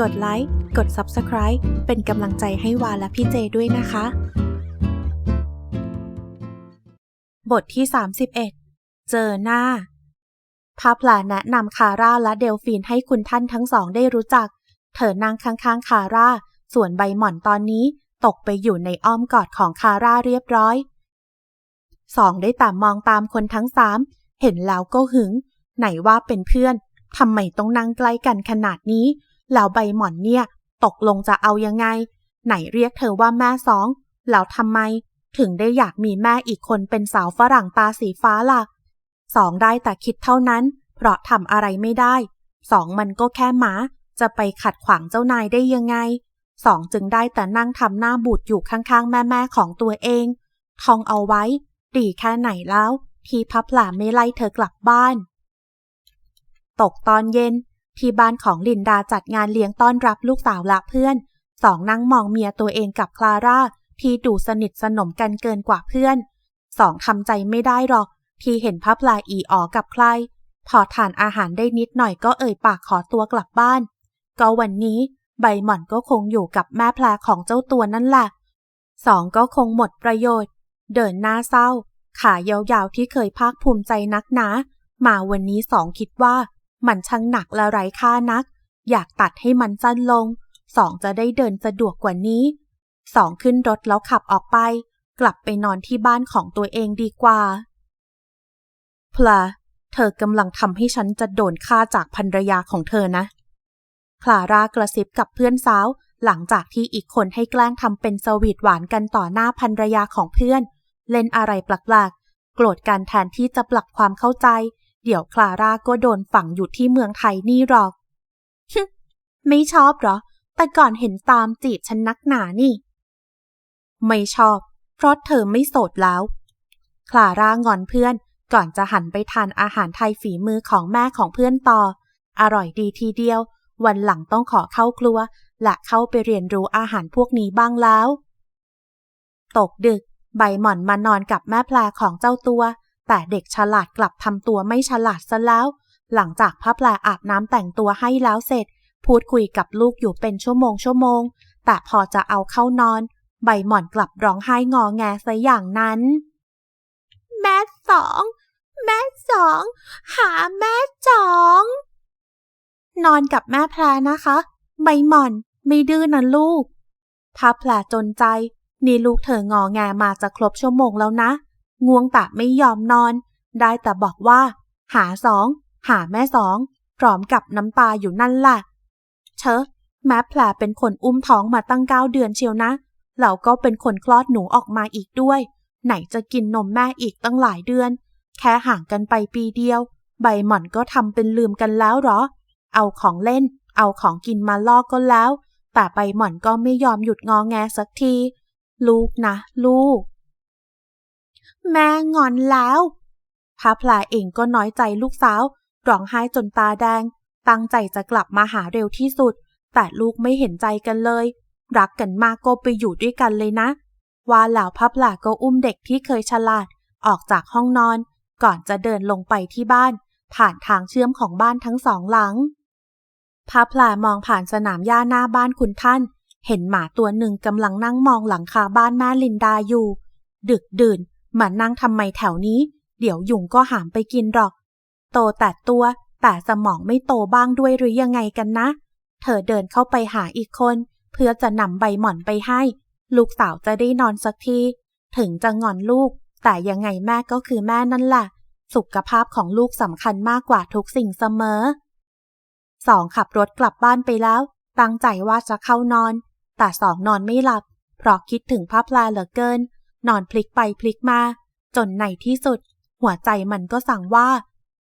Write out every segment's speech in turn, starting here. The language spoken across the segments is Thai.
กดไลค์ กด Subscribe เป็นกำลังใจให้วาและพี่เจด้วยนะคะ บทที่ 31 เจอหน้า พาพลาแนะนำคาร่าและเดลฟีนให้คุณท่านทั้งสองได้รู้จัก เธอนั่งข้างๆคาร่า ส่วนใบหม่อนตอนนี้ตกไปอยู่ในอ้อมกอดของคาร่าเรียบร้อย สองได้แต่มองตามคนทั้งสาม เห็นแล้วก็หึง ไหนว่าเป็นเพื่อน ทำไมต้องนั่งใกล้กันขนาดนี้ แล้วใบหม่อนเนี่ย ตกลงจะเอายังไง ไหนเรียกเธอว่าแม่สองแล้วทำไม ถึงได้อยากมีแม่อีกคนเป็นสาวฝรั่งตาสีฟ้าล่ะสองได้แต่คิดเท่านั้น เพราะทำอะไรไม่ได้ สองมันก็แค่หมา จะไปขัดขวางเจ้านายได้ยังไง สองจึงได้แต่นั่งทำหน้าบูดอยู่ข้างๆ แม่ๆของตัวเอง ทองเอาไว้ ดีแค่ไหนแล้ว ที่พับหลาไม่ไล่เธอกลับบ้าน ตกตอนเย็น ที่บ้านของลินดาจัดงานเลี้ยงต้อนรับลูกสาวและเพื่อน สองนั่งมองเมียตัวเองกับคลาร่า ที่ดูสนิทสนมกันเกินกว่าเพื่อน สองทำใจไม่ได้หรอก ที่เห็นพับลาอีอ๋อกับใคร พอทานอาหารได้นิดหน่อยก็เอ่ยปากขอตัวกลับบ้าน ก็วันนี้ใบหม่อนก็คงอยู่กับแม่แพรของเจ้าตัวนั่นแหละสองก็คงหมดประโยชน์ เดินหน้าเศร้า ขายาวๆที่เคยภาคภูมิใจนักหนา มาวันนี้สองคิดว่า มันช่างหนักและไร้ค่านัก อยากตัดให้มันสั้นลง สองจะได้เดินสะดวกกว่านี้ สองขึ้นรถแล้วขับออกไป กลับไปนอนที่บ้านของตัวเองดีกว่า พลา เธอกำลังทำให้ฉันจะโดนฆ่าจากภรรยาของเธอนะ คลาร่ากระซิบกับเพื่อนสาว หลังจากที่อีกคนให้แกล้งทำเป็นสวีทหวานกันต่อหน้าภรรยาของเพื่อน เล่นอะไรแปลกๆโกรธกันแทนที่จะปรับความเข้าใจ เดี๋ยวคลาร่าก็โดนฝังอยู่ที่เมืองไทยนี่หรอกไม่ชอบเหรอ แต่ก่อนเห็นตามจีบฉันนักหนานี่ ไม่ชอบ เพราะเธอไม่โสดแล้ว คลาร่างอนเพื่อนก่อนจะหันไปทานอาหารไทยฝีมือของแม่ของเพื่อนต่อ อร่อยดีทีเดียว วันหลังต้องขอเข้าครัว และเข้าไปเรียนรู้อาหารพวกนี้บ้างแล้ว ตกดึก ใบหม่อนมานอนกับแม่แพรของเจ้าตัว แต่เด็กฉลาดกลับทำตัวไม่ฉลาดซะแล้ว หลังจากพระแพรอาบน้ำแต่งตัวให้แล้วเสร็จ พูดคุยกับลูกอยู่เป็นชั่วโมงชั่วโมง แต่พอจะเอาเข้านอน ใบหม่อนกลับร้องไห้งอแงซะอย่างนั้น แม่สอง แม่สอง หาแม่สอง นอนกับแม่แพรนะคะ ใบหม่อนไม่ดื้อนะลูกพาแพรจนใจ นี่ลูกเธองอแงมาจะครบชั่วโมงแล้วนะ ง่วงต่ไม่ยอมนอน ได้แต่บอกว่า หาสอง หาแม่สอง พร้อมกับน้ำตาอยู่นั่นแหละเชอะแม่แพรเป็นคนอุ้มท้องมาตั้งเก้าเดือนเชียวนะแล้วก็เป็นคนคลอดหนูออกมาอีกด้วย ไหนจะกินนมแม่อีกตั้งหลายเดือน แค่ห่างกันไปปีเดียว ใบหม่อนก็ทำเป็นลืมกันแล้วหรอ เอาของเล่น เอาของกินมาล่อก็แล้ว แต่ใบหม่อนก็ไม่ยอมหยุดงอแงสักที ลูกนะ ลูก แม่งอนแล้วพระพลาเองก็น้อยใจลูกสาวร้องไห้จนตาแดง ตั้งใจจะกลับมาหาเร็วที่สุด แต่ลูกไม่เห็นใจกันเลย รักกันมากก็ไปอยู่ด้วยกันเลยนะ ว่าแล้วพับหลาก็อุ้มเด็กที่เคยฉลาดออกจากห้องนอน ก่อนจะเดินลงไปที่บ้าน ผ่านทางเชื่อมของบ้านทั้งสองหลังพับหลามองผ่านสนามหญ้าหน้าบ้านคุณท่าน เห็นหมาตัวหนึ่งกำลังนั่งมองหลังคาบ้านแม่ลินดาอยู่ ดึกดื่น มานั่งทำไมแถวนี้ เดี๋ยวยุงก็หามไปกินหรอก โตแต่ตัวแต่สมองไม่โตบ้างด้วยหรือยังไงกันนะ เธอเดินเข้าไปหาอีกคน เพื่อจะนำใบหม่อนไปให้ ลูกสาวจะได้นอนสักที ถึงจะงอนลูก แต่ยังไงแม่ก็คือแม่นั่นแหละ สุขภาพของลูกสำคัญมากกว่าทุกสิ่งเสมอสองขับรถกลับบ้านไปแล้ว ตั้งใจว่าจะเข้านอน แต่สองนอนไม่หลับ เพราะคิดถึงภาพลาเหลือเกิน นอนพลิกไปพลิกมา จนในที่สุด หัวใจมันก็สั่งว่า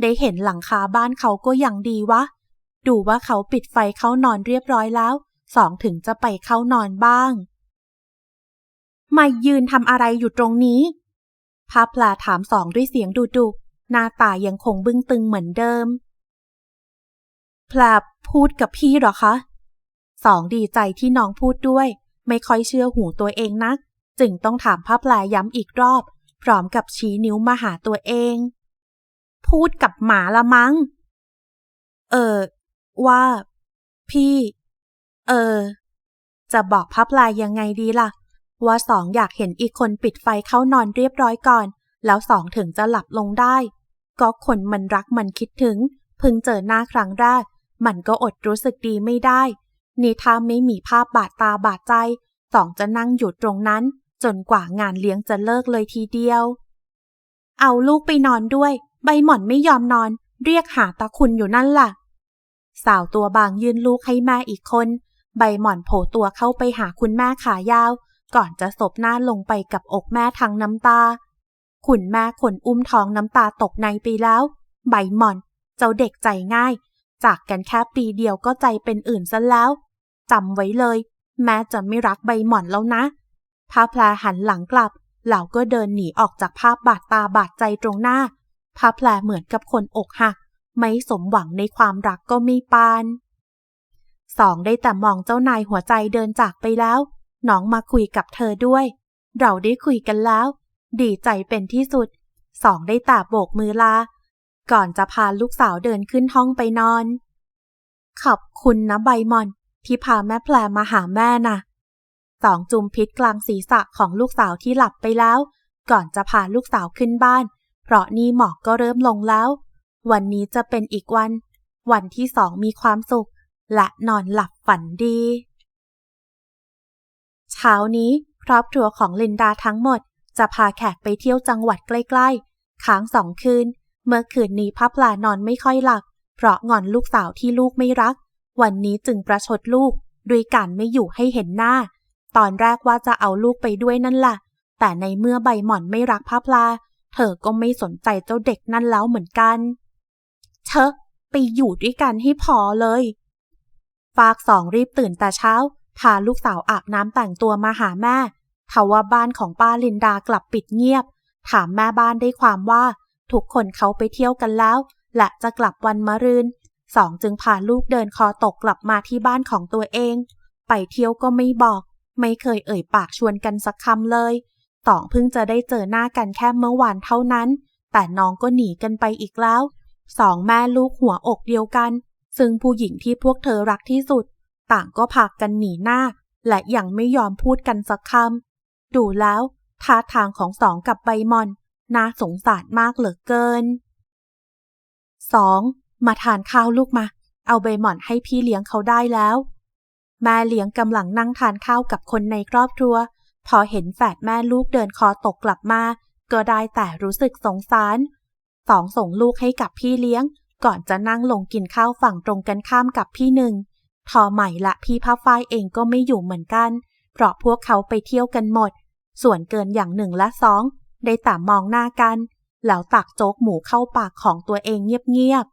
ได้เห็นหลังคาบ้านเขาก็ยังดีวะ ดูว่าเขาปิดไฟเข้านอนเรียบร้อยแล้ว สองถึงจะไปเข้านอนบ้างมายืนทำอะไรอยู่ตรงนี้พาพลาถามสองด้วยเสียงดุดุหน้าตายังคงบึ้งตึงเหมือนเดิมพลาพูดกับพี่หรอคะ สองดีใจที่น้องพูดด้วย ไม่ค่อยเชื่อหูตัวเองนัก จึงต้องถามพาพลาย้ำอีกรอบ พร้อมกับชี้นิ้วมาหาตัวเอง พูดกับหมาละมั้ง เออ ว่า พี่ เออ จะบอกพับลายยังไงดีล่ะ ว่าสองอยากเห็นอีกคนปิดไฟเข้านอนเรียบร้อยก่อน แล้วสองถึงจะหลับลงได้ ก็คนมันรักมันคิดถึงพึงเจอหน้าครั้งแรก มันก็อดรู้สึกดีไม่ได้ นี่ถ้าไม่มีภาพบาดตาบาดใจสองจะนั่งอยู่ตรงนั้น จนกว่างานเลี้ยงจะเลิกเลยทีเดียว เอาลูกไปนอนด้วย ใบหม่อนไม่ยอมนอน เรียกหาตาคุณอยู่นั่นล่ะ สาวตัวบางยื่นลูกให้แม่อีกคน ใบหม่อนโผล่ตัวเข้าไปหาคุณแม่ขายาว ก่อนจะศบหน้าลงไปกับอกแม่ทั้งน้ำตา คุณแม่คนอุ้มท้องน้ำตาตกในไปแล้ว ใบหม่อน เจ้าเด็กใจง่าย จากกันแค่ปีเดียวก็ใจเป็นอื่นซะแล้วจำไว้เลย แม่จะไม่รักใบหม่อนแล้วนะ พาพลหันหลังกลับ เหล่าก็เดินหนีออกจากภาพบาดตาบาดใจตรงหน้าพาพลเหมือนกับคนอกหัก ไม่สมหวังในความรักก็มีปานสองได้แต่มองเจ้านายหัวใจเดินจากไปแล้ว น้องมาคุยกับเธอด้วย เราได้คุยกันแล้ว ดีใจเป็นที่สุด สองได้แต่โบกมือลา ก่อนจะพาลูกสาวเดินขึ้นห้องไปนอน ขอบคุณนะใบมอน ที่พาแม่แพรมาหาแม่น่ะ สองจุมพิษกลางศีรษะของลูกสาวที่หลับไปแล้ว ก่อนจะพาลูกสาวขึ้นบ้าน เพราะนี่หมอกก็เริ่มลงแล้ว วันนี้จะเป็นอีกวัน วันที่สองมีความสุข และนอนหลับฝันดี เช้านี้ครอบครัวของลินดาทั้งหมด จะพาแขกไปเที่ยวจังหวัดใกล้ๆ ค้างสองคืน เมื่อคืนนี้พับลานอนไม่ค่อยหลับ เพราะงอนลูกสาวที่ลูกไม่รัก วันนี้จึงประชดลูกด้วยการไม่อยู่ให้เห็นหน้า ตอนแรกว่าจะเอาลูกไปด้วยนั่นแหละแต่ในเมื่อใบหม่อนไม่รักพับลา เธอก็ไม่สนใจเจ้าเด็กนั่นแล้วเหมือนกัน เชอะไปอยู่ด้วยกันให้พอเลย ฟากสองรีบตื่นแต่เช้า พาลูกสาวอาบน้ำแต่งตัวมาหาแม่ทว่าบ้านของป้าลินดากลับปิดเงียบ ถามแม่บ้านได้ความว่า ทุกคนเขาไปเที่ยวกันแล้ว และจะกลับวันมะรืนสองจึงพาลูกเดินคอตกกลับมาที่บ้านของตัวเอง ไปเที่ยวก็ไม่บอก ไม่เคยเอ่ยปากชวนกันสักคำเลยสองเพิ่งจะได้เจอหน้ากันแค่เมื่อวานเท่านั้น แต่น้องก็หนีกันไปอีกแล้ว สองแม่ลูกหัวอกเดียวกัน ซึ่งผู้หญิงที่พวกเธอรักที่สุด ต่างก็พากันหนีหน้า และยังไม่ยอมพูดกันสักคำ ดูแล้วท่าทางของสองกับใบมอน น่าสงสารมากเหลือเกินสองมาทานข้าวลูกมา เอาใบหม่อนให้พี่เลี้ยงเขาได้แล้ว แม่เลี้ยงกำลังนั่งทานข้าวกับคนในครอบครัว พอเห็นแฝดแม่ลูกเดินคอตกกลับมา ก็ได้แต่รู้สึกสงสารสองส่งลูกให้กับพี่เลี้ยง ก่อนจะนั่งลงกินข้าวฝั่งตรงกันข้ามกับพี่หนึ่งทอใหม่และพี่พ้าฝ้ายเองก็ไม่อยู่เหมือนกัน เพราะพวกเขาไปเที่ยวกันหมด ส่วนเกินอย่างหนึ่งและสองได้แต่มองหน้ากัน แล้วตักโจ๊กหมูเข้าปากของตัวเองเงียบ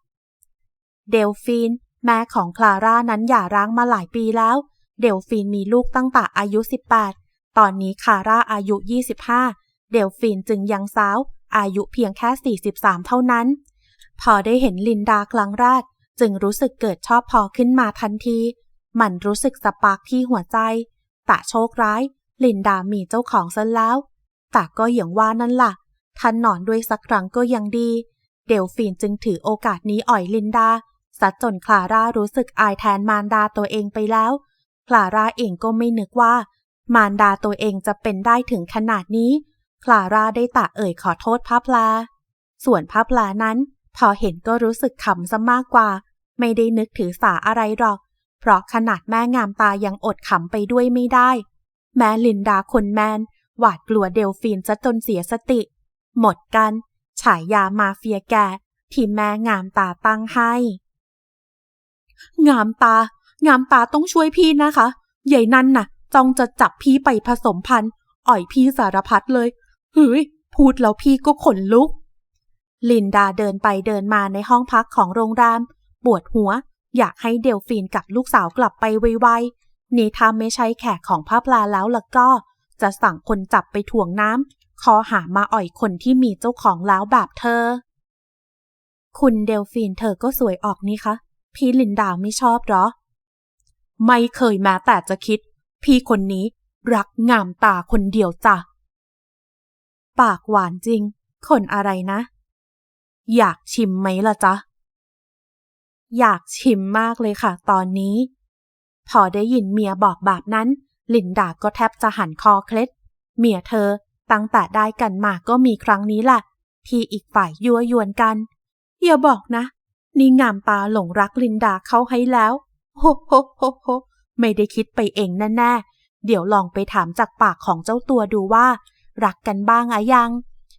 ๆ เดลฟีน แม่ของคลาร่านั้นหย่าร้างมาหลายปีแล้ว เดลฟีนมีลูกตั้งแต่อายุ 18 ตอนนี้คลาร่าอายุ 25 เดลฟีนจึงยังสาว อายุเพียงแค่ 43 เท่านั้น พอได้เห็นลินดาครั้งแรก จึงรู้สึกเกิดชอบพอขึ้นมาทันที มันรู้สึกสปาร์กที่หัวใจ แต่โชคร้าย ลินดามีเจ้าของซะแล้ว แต่ก็อย่างว่านั่นล่ะท่านนอนด้วยสักครั้งก็ยังดี เดลฟีนจึงถือโอกาสนี้อ่อยลินดา ซัดจนคลาร่ารู้สึกอายแทนมารดาตัวเองไปแล้ว คลาร่าเองก็ไม่นึกว่า มารดาตัวเองจะเป็นได้ถึงขนาดนี้ คลาร่าได้ตะเอ่ยขอโทษพับลา ส่วนพับลานั้น พอเห็นก็รู้สึกขำซะมากกว่า ไม่ได้นึกถือสาอะไรหรอก เพราะขนาดแม่งามตายังอดขำไปด้วยไม่ได้ แม้ลินดาคนแมน หวาดกลัวเดลฟีนซะจนเสียสติ หมดกัน ฉายามาเฟียแกที่แม่งามตาตั้งให้ งามตา งามตาต้องช่วยพี่นะคะ ใหญ่นั่นน่ะจ้องจะจับพี่ไปผสมพันธุ์ อ่อยพี่สารพัดเลยเฮ้ยพูดแล้วพี่ก็ขนลุก ลินดาเดินไปเดินมาในห้องพักของโรงแรม ปวดหัว อยากให้เดลฟีนกับลูกสาวกลับไปไวๆ นี่ถ้าไม่ใช่แขกของพระปลาแล้วล่ะก็ จะสั่งคนจับไปถ่วงน้ำ คอหามาอ่อยคนที่มีเจ้าของแล้วแบบเธอ คุณเดลฟีนเธอก็สวยออกนี่คะ พี่ลินดาไม่ชอบหรอ ไม่เคยแม้แต่จะคิด พี่คนนี้รักงามตาคนเดียวจ้ะ ปากหวานจริง คนอะไรนะ อยากชิมไหมล่ะจ๊ะ อยากชิมมากเลยค่ะ ตอนนี้ พอได้ยินเมียบอกแบบนั้น ลินดาก็แทบจะหันคอเคล็ด เมียเธอตั้งแต่ได้กันมาก็มีครั้งนี้แหละที่อีกฝ่ายยั่วยวนกันอย่าบอกนะ นี่งามตาหลงรักลินดาเขาให้แล้วโฮโฮโฮโฮไม่ได้คิดไปเองแน่ๆ เดี๋ยวลองไปถามจากปากของเจ้าตัวดูว่า รักกันบ้างอะยัง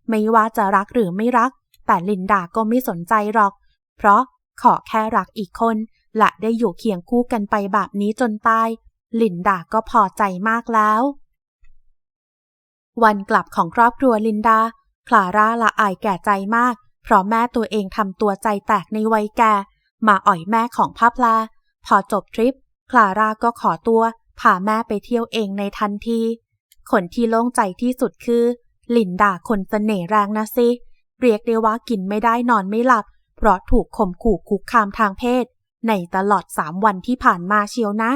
ไม่ว่าจะรักหรือไม่รัก แต่ลินดาก็ไม่สนใจหรอก เพราะขอแค่รักอีกคนและได้อยู่เคียงคู่กันไปแบบนี้จนตาย ลินดาก็พอใจมากแล้ว วันกลับของครอบครัวลินดา คลาร่าละอายแก่ใจมาก เพราะแม่ตัวเองทำตัวใจแตกในวัยแก่มาอ่อยแม่ของพับลา พอจบทริป คลาร่าก็ขอตัวพาแม่ไปเที่ยวเองในทันที คนที่โล่งใจที่สุดคือ ลินดาคนเสน่ห์แรงนะสิ เรียกได้ว่ากินไม่ได้นอนไม่หลับ เพราะถูกข่มขู่คุกคามทางเพศ ในตลอดสามวันที่ผ่านมาเชียวนะ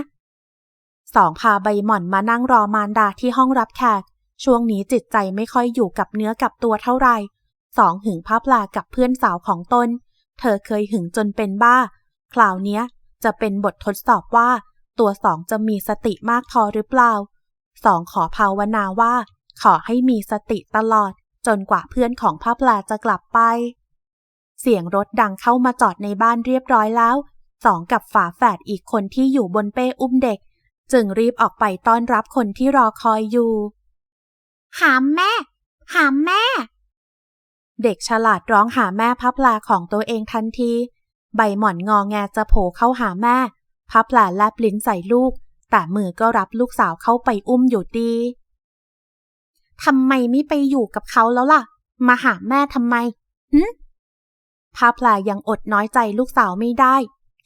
สองพาใบหม่อนมานั่งรอมารดาที่ห้องรับแขก ช่วงนี้จิตใจไม่ค่อยอยู่กับเนื้อกับตัวเท่าไหร่ สองหึงภาพลากับเพื่อนสาวของตน เธอเคยหึงจนเป็นบ้า คราวเนี้ยจะเป็นบททดสอบว่า ตัวสองจะมีสติมากพอหรือเปล่าสองขอภาวนาว่า ขอให้มีสติตลอด จนกว่าเพื่อนของภาพลาจะกลับไป เสียงรถดังเข้ามาจอดในบ้านเรียบร้อยแล้วสองกับฝาแฝดอีกคนที่อยู่บนเป้อุ้มเด็ก จึงรีบออกไปต้อนรับคนที่รอคอยอยู่ หามแม่ หามแม่ เด็กฉลาดร้องหาแม่พับลาของตัวเองทันที ใบหม่อนงอแงจะโผล่เข้าหาแม่ พับลาแลบลิ้นใส่ลูก แต่มือก็รับลูกสาวเข้าไปอุ้มอยู่ดีทำไมไม่ไปอยู่กับเขาแล้วล่ะ มาหาแม่ทำไมหึพับลายังอดน้อยใจลูกสาวไม่ได้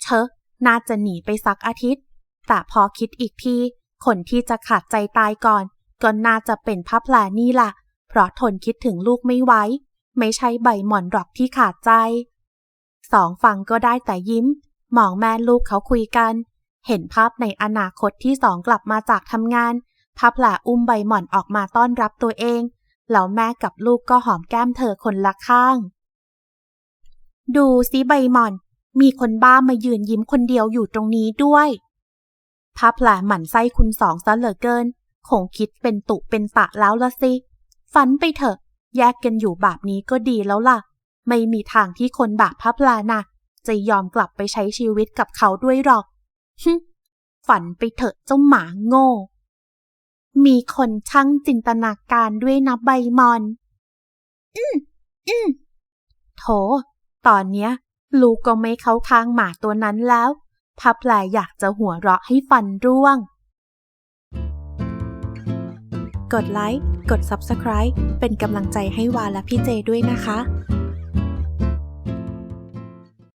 เชอะ น่าจะหนีไปสักอาทิตย์ แต่พอคิดอีกที คนที่จะขาดใจตายก่อน ก็น่าจะเป็นพับลานี่ล่ะ เพราะทนคิดถึงลูกไม่ไหว ไม่ใช่ใบหม่อนหรอกที่ขาดใจ สองฟังก็ได้แต่ยิ้ม มองแม่ลูกเขาคุยกัน เห็นภาพในอนาคตที่สองกลับมาจากทำงานพับลาอุ้มใบหม่อนออกมาต้อนรับตัวเอง แล้วแม่กับลูกก็หอมแก้มเธอคนละข้าง ดูสิใบหม่อน มีคนบ้ามายืนยิ้มคนเดียวอยู่ตรงนี้ด้วยพับลาหมั่นไส้คุณสองซะเหลือเกิน คงคิดเป็นตุเป็นตะแล้วละสิ ฝันไปเถอะ แยกกันอยู่แบบนี้ก็ดีแล้วล่ะ ไม่มีทางที่คนบาปพับลานะจะยอมกลับไปใช้ชีวิตกับเขาด้วยหรอกฮึฝันไปเถอะเจ้าหมาโง่ มีคนช่างจินตนาการด้วยนะใบมอน อืมอืมโถ ตอนเนี้ย ลูกก็ไม่เข้าข้างหมาตัวนั้นแล้วพับลายอยากจะหัวเราะให้ฟันร่วง กดไลค์ กด Subscribe เป็นกำลังใจให้วาและพี่เจด้วยนะคะ